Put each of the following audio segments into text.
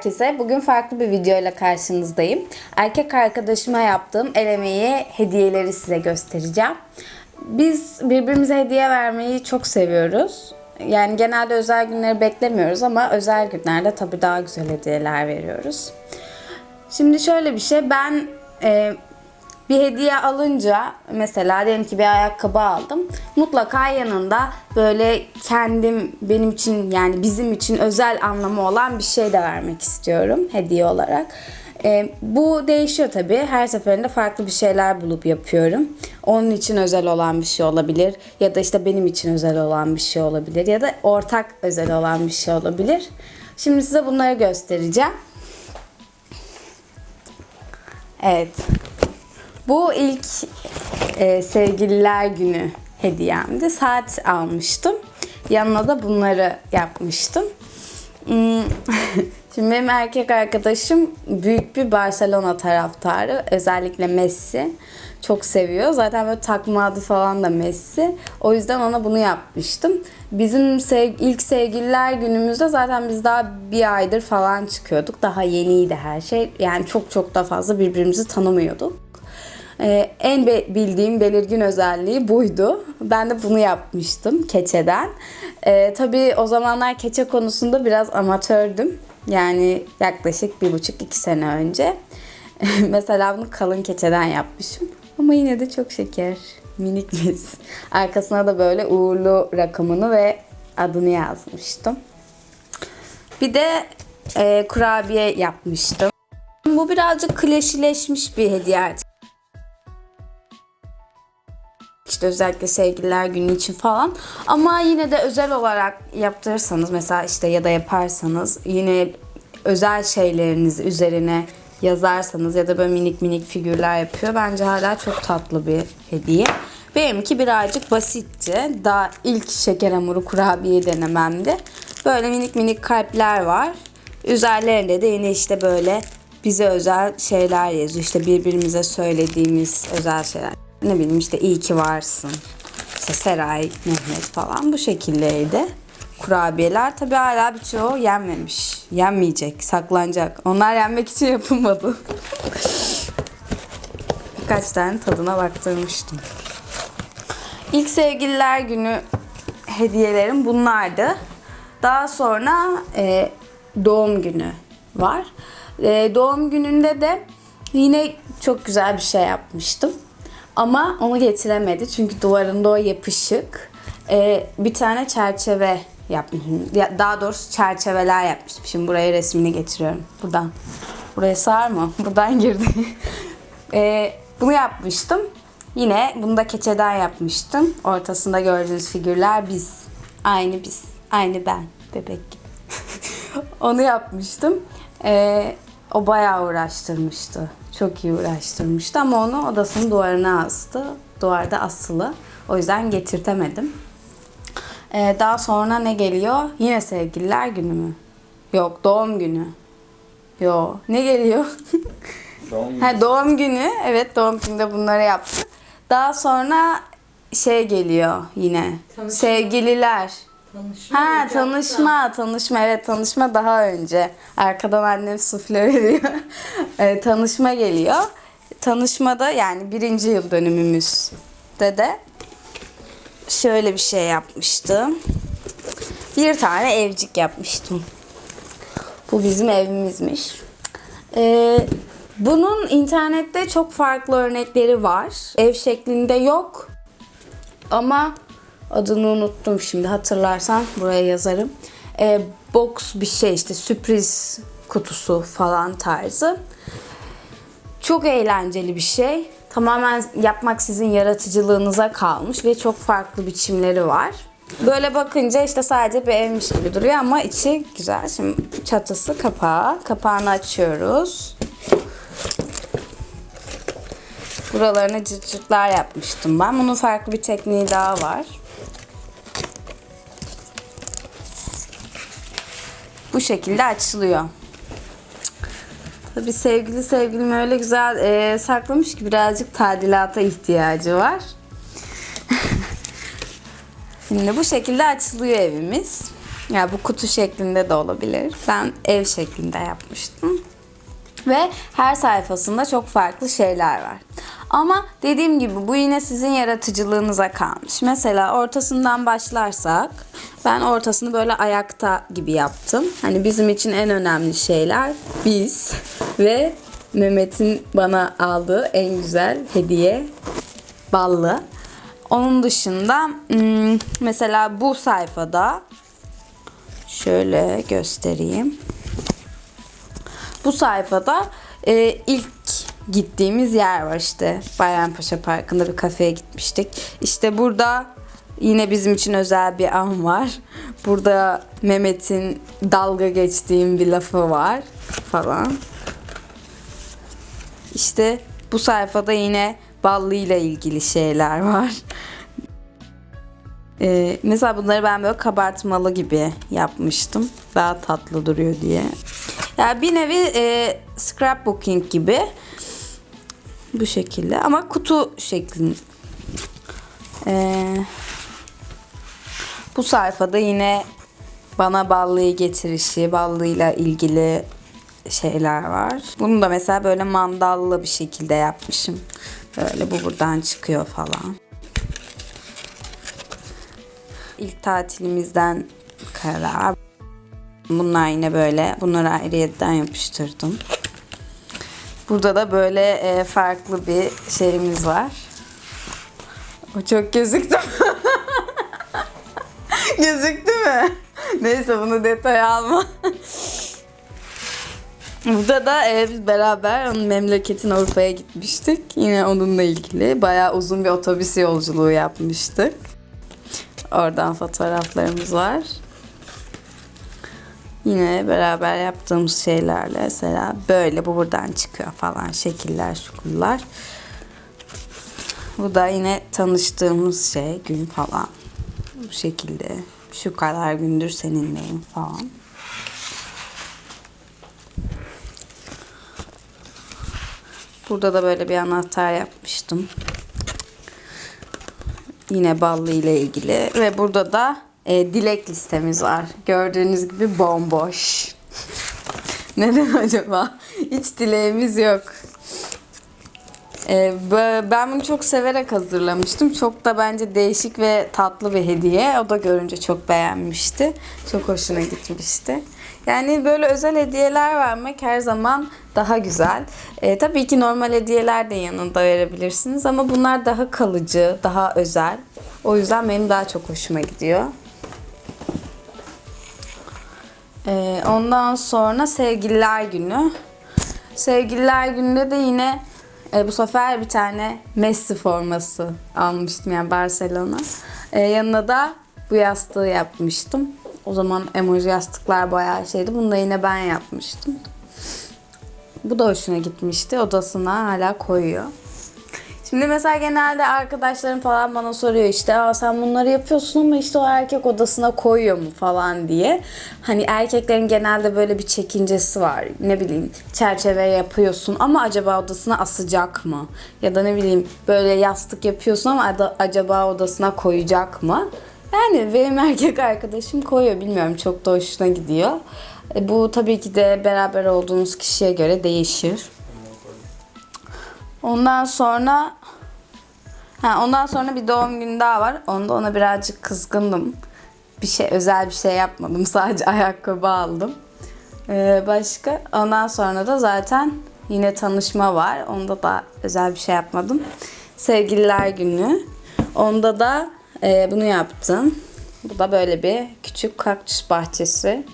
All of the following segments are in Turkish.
herkese. Bugün farklı bir video ile karşınızdayım. Erkek arkadaşıma yaptığım el emeği hediyeleri size göstereceğim. Biz birbirimize hediye vermeyi çok seviyoruz. Yani genelde özel günleri beklemiyoruz ama özel günlerde tabii daha güzel hediyeler veriyoruz. Şimdi şöyle bir şey ben e, bir hediye alınca mesela diyelim ki bir ayakkabı aldım. Mutlaka yanında böyle kendim benim için yani bizim için özel anlamı olan bir şey de vermek istiyorum hediye olarak. Ee, bu değişiyor tabii. Her seferinde farklı bir şeyler bulup yapıyorum. Onun için özel olan bir şey olabilir ya da işte benim için özel olan bir şey olabilir ya da ortak özel olan bir şey olabilir. Şimdi size bunları göstereceğim. Evet. Bu ilk e, sevgililer günü hediyemdi. Saat almıştım. Yanına da bunları yapmıştım. Hmm, Şimdi benim erkek arkadaşım büyük bir Barcelona taraftarı. Özellikle Messi. Çok seviyor. Zaten böyle takma adı falan da Messi. O yüzden ona bunu yapmıştım. Bizim sev- ilk sevgililer günümüzde zaten biz daha bir aydır falan çıkıyorduk. Daha yeniydi her şey. Yani çok çok da fazla birbirimizi tanımıyorduk. Ee, en be- bildiğim belirgin özelliği buydu. Ben de bunu yapmıştım keçeden. Ee, tabii o zamanlar keçe konusunda biraz amatördüm. Yani yaklaşık bir buçuk iki sene önce. Mesela bunu kalın keçeden yapmışım. Ama yine de çok şeker. Minik biz. Arkasına da böyle uğurlu rakamını ve adını yazmıştım. Bir de e, kurabiye yapmıştım. Bu birazcık klişeleşmiş bir hediye artık. İşte özellikle sevgililer günü için falan. Ama yine de özel olarak yaptırırsanız mesela işte ya da yaparsanız yine özel şeyleriniz üzerine yazarsanız ya da böyle minik minik figürler yapıyor. Bence hala çok tatlı bir hediye. Benimki birazcık basitti. Daha ilk şeker hamuru kurabiye denememdi. Böyle minik minik kalpler var. Üzerlerinde de yine işte böyle bize özel şeyler yazıyor. İşte birbirimize söylediğimiz özel şeyler. Ne bileyim işte iyi ki varsın. İşte Seray, Mehmet falan bu şekildeydi. Kurabiyeler tabi hala birçoğu yenmemiş. Yenmeyecek, saklanacak. Onlar yenmek için yapılmadı. Birkaç tane tadına baktırmıştım. İlk sevgililer günü hediyelerim bunlardı. Daha sonra e, doğum günü var. E, doğum gününde de yine çok güzel bir şey yapmıştım. Ama onu getiremedi çünkü duvarında o yapışık. E, bir tane çerçeve yapmışım. Ya- Daha doğrusu çerçeveler yapmıştım. Şimdi buraya resmini getiriyorum. Buradan. Buraya sığar mı? Buradan girdi. E, bunu yapmıştım. Yine bunu da keçeden yapmıştım. Ortasında gördüğünüz figürler biz. Aynı biz. Aynı ben. Bebek gibi. Onu yapmıştım. Ee, o bayağı uğraştırmıştı. Çok iyi uğraştırmıştı ama onu odasının duvarına astı. Duvarda asılı. O yüzden getirtemedim. Ee, daha sonra ne geliyor? Yine sevgililer günü mü? Yok doğum günü. Yok. Ne geliyor? Doğum günü. Ha doğum günü. Evet doğum gününde bunları yaptı. Daha sonra şey geliyor yine. Tanışma. Sevgililer. Tanışma Ha olacaktı da. tanışma, tanışma evet tanışma daha önce. Arkadan annem sufle veriyor. E, tanışma geliyor. Tanışmada yani birinci yıl dönümümüzde de şöyle bir şey yapmıştım. Bir tane evcik yapmıştım. Bu bizim evimizmiş. Ee, bunun internette çok farklı örnekleri var. Ev şeklinde yok. Ama adını unuttum şimdi hatırlarsan buraya yazarım. Ee, box bir şey işte sürpriz kutusu falan tarzı. Çok eğlenceli bir şey. Tamamen yapmak sizin yaratıcılığınıza kalmış ve çok farklı biçimleri var. Böyle bakınca işte sadece bir evmiş gibi duruyor ama içi güzel. Şimdi çatısı kapağı. Kapağını açıyoruz. Buralarına cırt cırtlar yapmıştım ben. Bunun farklı bir tekniği daha var. Bu şekilde açılıyor. Tabii sevgili sevgilim öyle güzel e, saklamış ki birazcık tadilata ihtiyacı var. Şimdi bu şekilde açılıyor evimiz. Ya bu kutu şeklinde de olabilir. Ben ev şeklinde yapmıştım. Ve her sayfasında çok farklı şeyler var. Ama dediğim gibi bu yine sizin yaratıcılığınıza kalmış. Mesela ortasından başlarsak ben ortasını böyle ayakta gibi yaptım. Hani bizim için en önemli şeyler biz ve Mehmet'in bana aldığı en güzel hediye ballı. Onun dışında hmm, mesela bu sayfada şöyle göstereyim. Bu sayfada e, ilk gittiğimiz yer var işte. Bayrampaşa Parkı'nda bir kafeye gitmiştik. İşte burada yine bizim için özel bir an var. Burada Mehmet'in dalga geçtiğim bir lafı var falan. İşte bu sayfada yine Ballı ile ilgili şeyler var. Ee, mesela bunları ben böyle kabartmalı gibi yapmıştım. Daha tatlı duruyor diye. Yani bir nevi e, scrapbooking gibi. Bu şekilde ama kutu şeklinde. Ee, bu sayfada yine bana ballıyı getirişi, ballıyla ilgili şeyler var. Bunu da mesela böyle mandallı bir şekilde yapmışım. Böyle bu buradan çıkıyor falan. İlk tatilimizden karar. Bunlar yine böyle. Bunları ayrıyetten yapıştırdım. Burada da böyle e, farklı bir şeyimiz var. O çok gözüktü. gözüktü mü? Neyse bunu detaya alma. Burada da e, biz beraber onun memleketin Avrupa'ya gitmiştik. Yine onunla ilgili bayağı uzun bir otobüs yolculuğu yapmıştık. Oradan fotoğraflarımız var. Yine beraber yaptığımız şeylerle mesela böyle bu buradan çıkıyor falan şekiller şukullar. Bu da yine tanıştığımız şey gün falan. Bu şekilde şu kadar gündür seninleyim falan. Burada da böyle bir anahtar yapmıştım. Yine ballı ile ilgili ve burada da e, dilek listemiz var. Gördüğünüz gibi bomboş. Neden acaba? Hiç dileğimiz yok. E, ben bunu çok severek hazırlamıştım. Çok da bence değişik ve tatlı bir hediye. O da görünce çok beğenmişti. Çok hoşuna gitmişti. Yani böyle özel hediyeler vermek her zaman daha güzel. E, tabii ki normal hediyeler de yanında verebilirsiniz ama bunlar daha kalıcı, daha özel. O yüzden benim daha çok hoşuma gidiyor. E, ondan sonra sevgililer günü. Sevgililer gününde de yine e, bu sefer bir tane Messi forması almıştım yani Barcelona. E, yanına da bu yastığı yapmıştım. O zaman emoji yastıklar bayağı şeydi. Bunu da yine ben yapmıştım. Bu da hoşuna gitmişti. Odasına hala koyuyor. Şimdi mesela genelde arkadaşlarım falan bana soruyor işte Aa, sen bunları yapıyorsun ama işte o erkek odasına koyuyor mu falan diye. Hani erkeklerin genelde böyle bir çekincesi var. Ne bileyim çerçeve yapıyorsun ama acaba odasına asacak mı? Ya da ne bileyim böyle yastık yapıyorsun ama acaba odasına koyacak mı? Yani benim erkek arkadaşım koyuyor bilmiyorum çok da hoşuna gidiyor. E, bu tabii ki de beraber olduğunuz kişiye göre değişir. Ondan sonra ha, ondan sonra bir doğum günü daha var. Onda ona birazcık kızgındım. Bir şey özel bir şey yapmadım. Sadece ayakkabı aldım. Ee, başka ondan sonra da zaten yine tanışma var. Onda da özel bir şey yapmadım. Sevgililer günü. Onda da e, bunu yaptım. Bu da böyle bir küçük kaktüs bahçesi.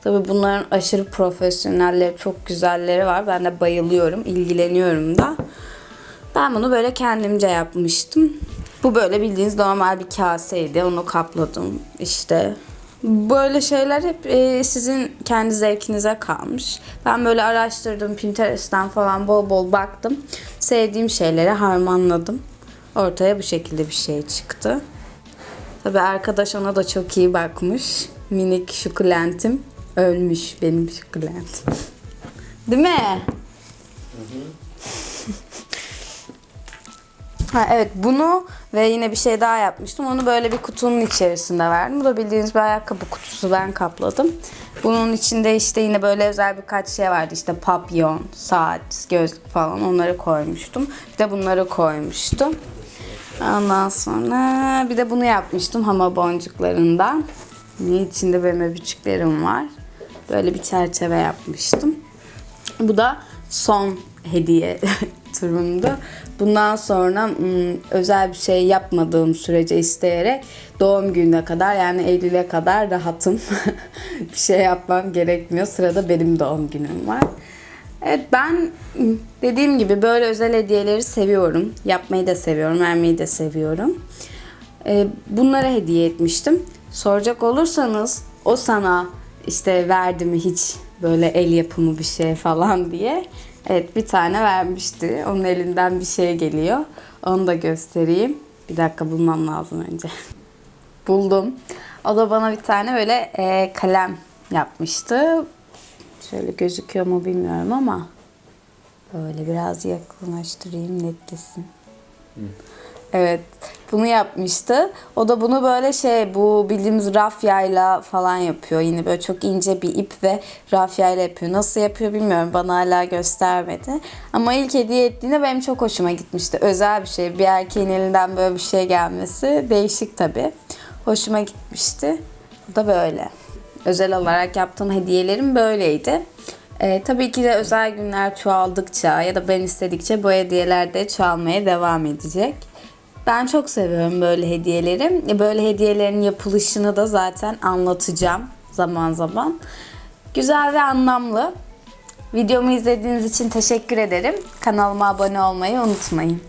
Tabii bunların aşırı profesyonelleri, çok güzelleri var. Ben de bayılıyorum, ilgileniyorum da. Ben bunu böyle kendimce yapmıştım. Bu böyle bildiğiniz normal bir kaseydi. Onu kapladım işte. Böyle şeyler hep e, sizin kendi zevkinize kalmış. Ben böyle araştırdım Pinterest'ten falan bol bol baktım. Sevdiğim şeyleri harmanladım. Ortaya bu şekilde bir şey çıktı. Tabii arkadaş ona da çok iyi bakmış. Minik şukulentim ölmüş benim şukulentim. Değil mi? Ha evet bunu ve yine bir şey daha yapmıştım. Onu böyle bir kutunun içerisinde verdim. Bu da bildiğiniz bir ayakkabı kutusu ben kapladım. Bunun içinde işte yine böyle özel birkaç şey vardı. İşte papyon, saat, gözlük falan onları koymuştum. Bir de bunları koymuştum. Ondan sonra bir de bunu yapmıştım hama boncuklarından. Yine içinde benim öpücüklerim var. Böyle bir çerçeve yapmıştım. Bu da son hediye turumdu. Bundan sonra özel bir şey yapmadığım sürece isteyerek doğum gününe kadar yani Eylül'e kadar rahatım. bir şey yapmam gerekmiyor. Sırada benim doğum günüm var. Evet ben dediğim gibi böyle özel hediyeleri seviyorum. Yapmayı da seviyorum, vermeyi de seviyorum. Bunlara hediye etmiştim. Soracak olursanız o sana işte verdi mi hiç böyle el yapımı bir şey falan diye. Evet bir tane vermişti. Onun elinden bir şey geliyor. Onu da göstereyim. Bir dakika bulmam lazım önce. Buldum. O da bana bir tane böyle e, kalem yapmıştı. Şöyle gözüküyor mu bilmiyorum ama böyle biraz yakınlaştırayım netlesin. Evet. Bunu yapmıştı. O da bunu böyle şey bu bildiğimiz rafyayla falan yapıyor. Yine böyle çok ince bir ip ve rafyayla yapıyor. Nasıl yapıyor bilmiyorum. Bana hala göstermedi. Ama ilk hediye ettiğinde benim çok hoşuma gitmişti. Özel bir şey. Bir erkeğin elinden böyle bir şey gelmesi değişik tabii. Hoşuma gitmişti. Bu da böyle. Özel olarak yaptığım hediyelerim böyleydi. Ee, tabii ki de özel günler çoğaldıkça ya da ben istedikçe bu hediyeler de çoğalmaya devam edecek. Ben çok seviyorum böyle hediyeleri. E, Böyle hediyelerin yapılışını da zaten anlatacağım zaman zaman. Güzel ve anlamlı. Videomu izlediğiniz için teşekkür ederim. Kanalıma abone olmayı unutmayın.